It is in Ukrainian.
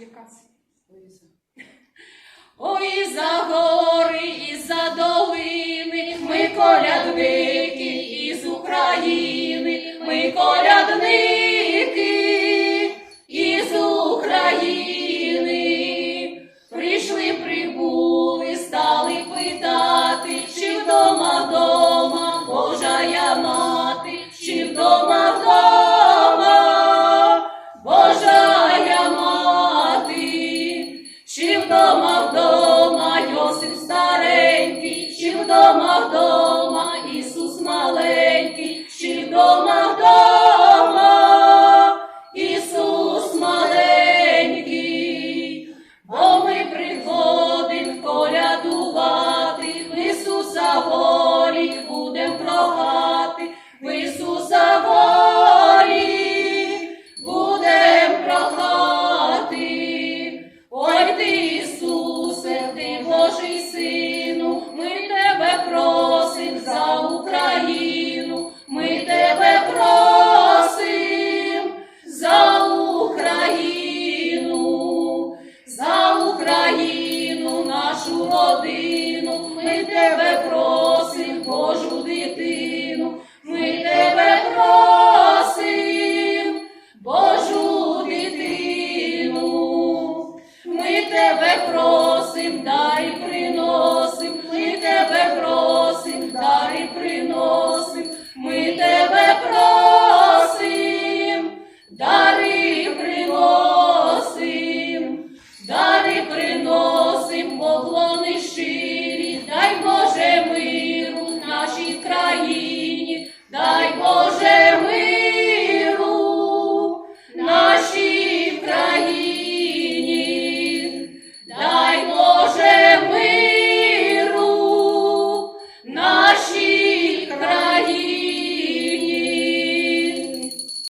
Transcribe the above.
Якась. Ой, і за гори, і за долини, ми колядники вдома, вдома, Йосип старенький, чи вдома, вдома. these приносим поклон.